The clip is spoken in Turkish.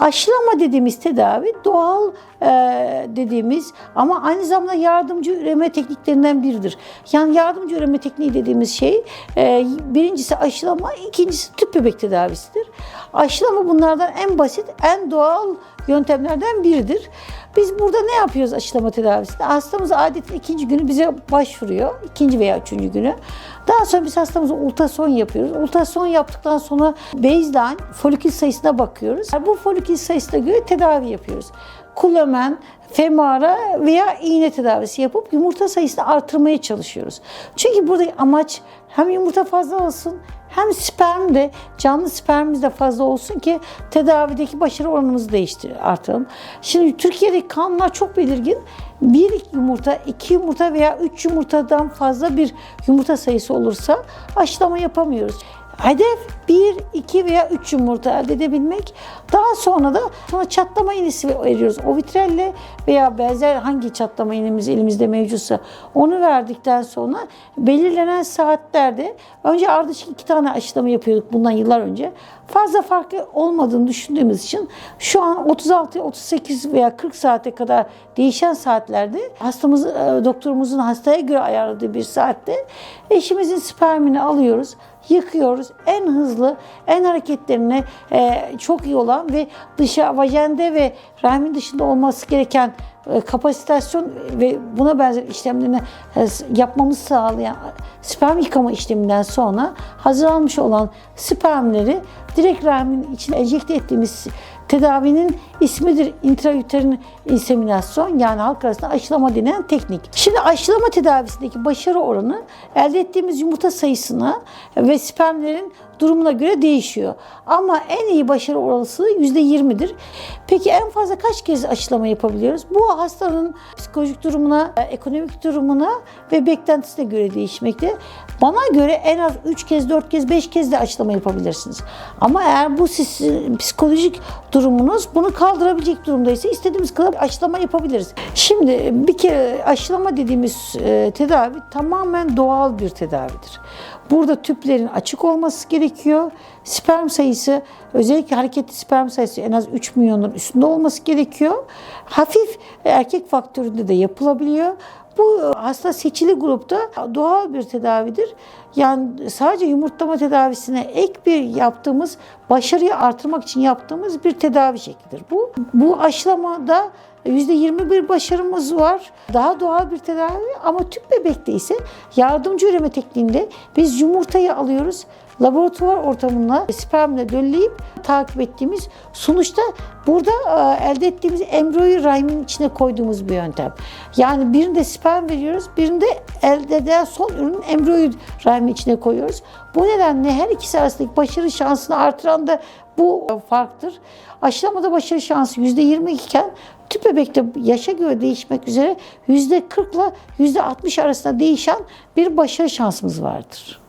Aşılama dediğimiz tedavi doğal e, dediğimiz ama aynı zamanda yardımcı üreme tekniklerinden biridir. Yani yardımcı üreme tekniği dediğimiz şey e, birincisi aşılama, ikincisi tüp bebek tedavisidir. Aşılama bunlardan en basit, en doğal yöntemlerden biridir. Biz burada ne yapıyoruz aşılama tedavisinde? Hastamız adetin ikinci günü bize başvuruyor. ikinci veya üçüncü günü. Daha sonra biz hastamıza ultrason yapıyoruz. Ultrason yaptıktan sonra baseline folikül sayısına bakıyoruz. Bu folikül sayısına göre tedavi yapıyoruz. Kulamen, femara veya iğne tedavisi yapıp yumurta sayısını artırmaya çalışıyoruz. Çünkü burada amaç hem yumurta fazla olsun hem sperm de canlı spermimiz de fazla olsun ki tedavideki başarı oranımızı değiştir artıralım. Şimdi Türkiye'deki kanunlar çok belirgin. Bir yumurta, iki yumurta veya üç yumurtadan fazla bir yumurta sayısı olursa aşılama yapamıyoruz. Hedef 1, 2 veya 3 yumurta elde edebilmek. Daha sonra da sonra çatlama iğnesi veriyoruz. O vitrelle veya benzer hangi çatlama iğnemiz elimizde mevcutsa onu verdikten sonra belirlenen saatlerde önce ardışık iki tane aşılama yapıyorduk bundan yıllar önce. Fazla farkı olmadığını düşündüğümüz için şu an 36, 38 veya 40 saate kadar değişen saatlerde hastamız, e, doktorumuzun hastaya göre ayarladığı bir saatte eşimizin spermini alıyoruz yıkıyoruz. En hızlı, en hareketlerine e, çok iyi olan ve dışa vajende ve rahmin dışında olması gereken kapasitasyon ve buna benzer işlemlerini e, yapmamız sağlayan sperm yıkama işleminden sonra hazırlanmış olan spermleri direkt rahmin içine enjekte ettiğimiz tedavinin ismidir intrauterin inseminasyon yani halk arasında aşılama denen teknik. Şimdi aşılama tedavisindeki başarı oranı elde ettiğimiz yumurta sayısına ve spermlerin durumuna göre değişiyor. Ama en iyi başarı olasılığı %20'dir. Peki en fazla kaç kez aşılama yapabiliyoruz? Bu hastanın psikolojik durumuna, ekonomik durumuna ve beklentisine göre değişmekte. Bana göre en az 3 kez, 4 kez, 5 kez de aşılama yapabilirsiniz. Ama eğer bu sizin psikolojik durumunuz bunu kaldırabilecek durumdaysa istediğimiz kadar aşılama yapabiliriz. Şimdi bir kere aşılama dediğimiz e, tedavi tamamen doğal bir tedavidir. Burada tüplerin açık olması gerekiyor. Sperm sayısı özellikle hareketli sperm sayısı en az 3 milyonun üstünde olması gerekiyor. Hafif erkek faktöründe de yapılabiliyor. Bu hasta seçili grupta doğal bir tedavidir. Yani sadece yumurtlama tedavisine ek bir yaptığımız, başarıyı artırmak için yaptığımız bir tedavi şeklidir. Bu bu aşılamada %21 başarımız var. Daha doğal bir tedavi ama tüp bebekte ise yardımcı üreme tekniğinde biz yumurtayı alıyoruz. Laboratuvar ortamına spermle dölleyip takip ettiğimiz sonuçta burada e, elde ettiğimiz embriyoyu rahmin içine koyduğumuz bir yöntem. Yani birinde sperm veriyoruz, birinde elde edilen son ürünün embriyoyu rahmin içine koyuyoruz. Bu nedenle her ikisi arasındaki başarı şansını artıran da bu farktır. Aşılamada başarı şansı %20 iken tüp bebekte yaşa göre değişmek üzere %40 ile %60 arasında değişen bir başarı şansımız vardır.